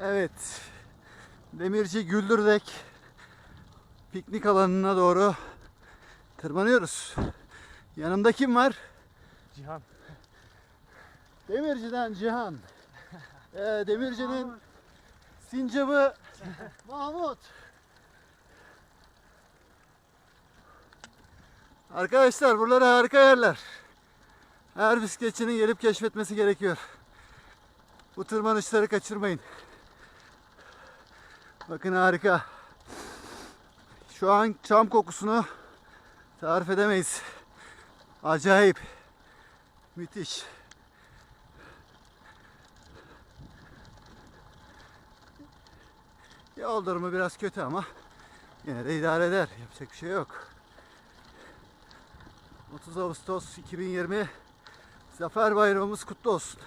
Evet. Demirci Güldürdek piknik alanına doğru tırmanıyoruz. Yanımda kim var? Cihan. Demirci'den Cihan. Ee, Demirci'nin sincabı Mahmut. Arkadaşlar buraları harika yerler. Her bisikletçinin gelip keşfetmesi gerekiyor. Bu tırmanışları kaçırmayın. Bakın harika. Şu an çam kokusunu tarif edemeyiz. Acayip. Müthiş. Yol durumu biraz kötü ama yine de idare eder. Yapacak bir şey yok. 30 Ağustos 2020 Zafer Bayramımız kutlu olsun.